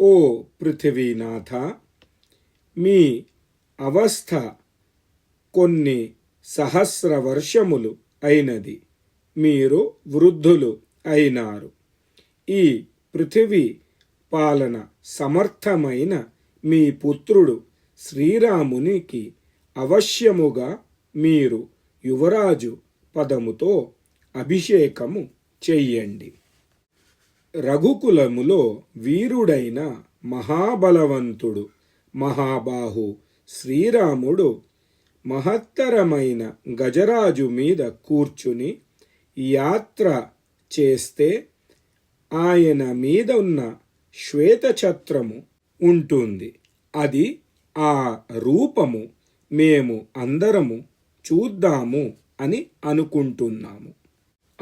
ఓ పృథివీనాథ మీ అవస్థ కొన్ని సహస్ర వర్షములు అయినది. మీరు వృద్ధులు అయినారు. ఈ పృథివీ పాలన సమర్థమైన మీ పుత్రుడు శ్రీరామునికి అవశ్యముగా మీరు యువరాజు పదముతో అభిషేకము చెయ్యండి. రఘుకులములో వీరుడైన మహాబలవంతుడు మహాబాహు శ్రీరాముడు మహత్తరమైన గజరాజు మీద కూర్చుని యాత్ర చేస్తే ఆయన మీద ఉన్న శ్వేతఛత్రము ఉంటుంది. అది ఆ రూపము మేము అందరము చూద్దాము అని అనుకుంటున్నాము.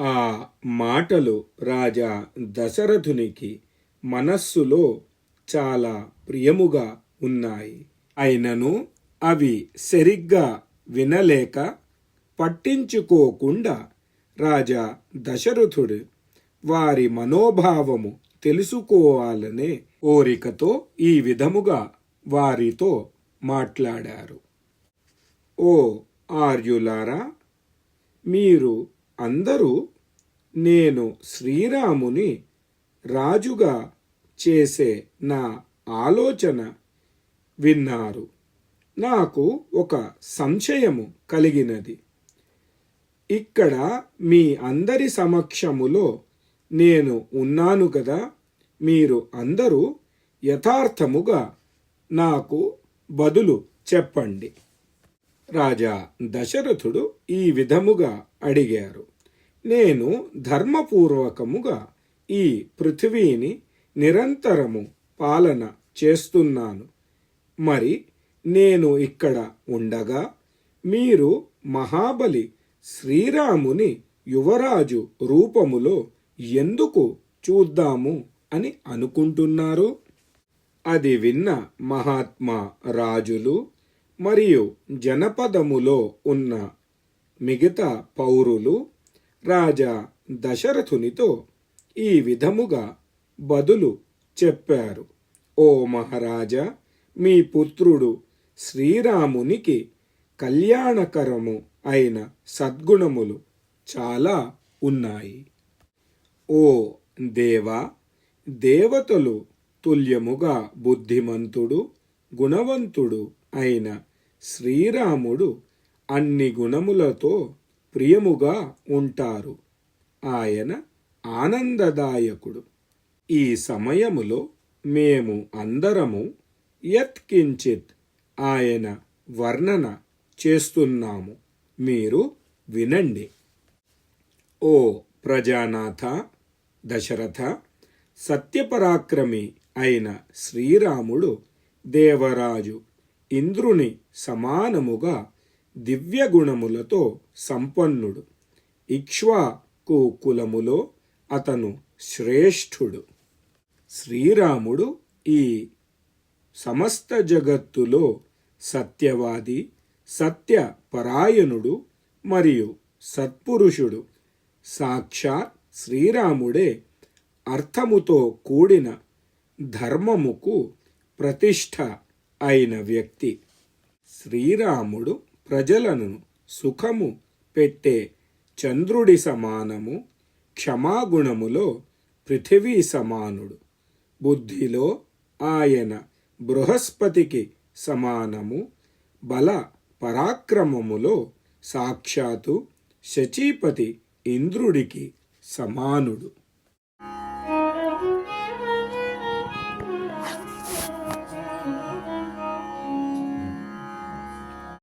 ఆ మాటలు రాజా దశరథునికి మనస్సులో చాలా ప్రియముగా ఉన్నాయి. అయినను అవి సరిగ్గా వినలేక పట్టించుకోకుండా రాజా దశరథుడు వారి మనోభావము తెలుసుకోవాలనే కోరికతో ఈ విధముగా వారితో మాట్లాడారు. ఓ ఆర్యులారా మీరు అందరూ నేను శ్రీరాముని రాజుగా చేసే నా ఆలోచన విన్నారు. నాకు ఒక సంశయము కలిగినది. ఇక్కడ మీ అందరి సమక్షములో నేను ఉన్నాను కదా మీరు అందరూ యథార్థముగా నాకు బదులు చెప్పండి. రాజా దశరథుడు ఈ విధముగా అడిగారు. నేను ధర్మపూర్వకముగా ఈ పృథివీని నిరంతరము పాలన చేస్తున్నాను. మరి నేను ఇక్కడ ఉండగా మీరు మహాబలి శ్రీరాముని యువరాజు రూపములో ఎందుకు చూద్దాము అని అనుకుంటున్నారు? అది విన్న మహాత్మా రాజులు మరియు జనపదములో ఉన్న మిగతా పౌరులు రాజా దశరథునితో ఈ విధముగా బదులు చెప్పారు. ఓ మహారాజా మీ పుత్రుడు శ్రీరామునికి కళ్యాణకరము అయిన సద్గుణములు చాలా ఉన్నాయి. ఓ దేవా దేవతలు తుల్యముగా బుద్ధిమంతుడు గుణవంతుడు అయిన శ్రీరాముడు అన్ని గుణములతో ప్రియముగా ఉంటారు. ఆయన ఆనందదాయకుడు. ఈ సమయములో మేము అందరము యత్కించిత్ ఆయన వర్ణన చేస్తున్నాము. మీరు వినండి. ఓ ప్రజానాథ దశరథ సత్యపరాక్రమి అయిన శ్రీరాముడు దేవరాజు ఇంద్రుని సమానముగా దివ్యగుణములతో సంపన్నుడు. ఇక్ష్వాకు కులములో అతను శ్రేష్ఠుడు. శ్రీరాముడు ఈ సమస్త జగత్తులో సత్యవాది సత్య పరాయణుడు మరియు సత్పురుషుడు. సాక్షాత్ శ్రీరాముడే అర్థముతో కూడిన ధర్మముకు ప్రతిష్ఠ అయిన వ్యక్తి శ్రీరాముడు ప్రజలను సుఖము పెట్టే చంద్రుడి సమానము క్షమాగుణములో పృథివీ సమానుడు. బుద్ధిలో ఆయన బృహస్పతికి సమానము బల పరాక్రమములో సాక్షాత్తు శచీపతి ఇంద్రుడికి సమానుడు.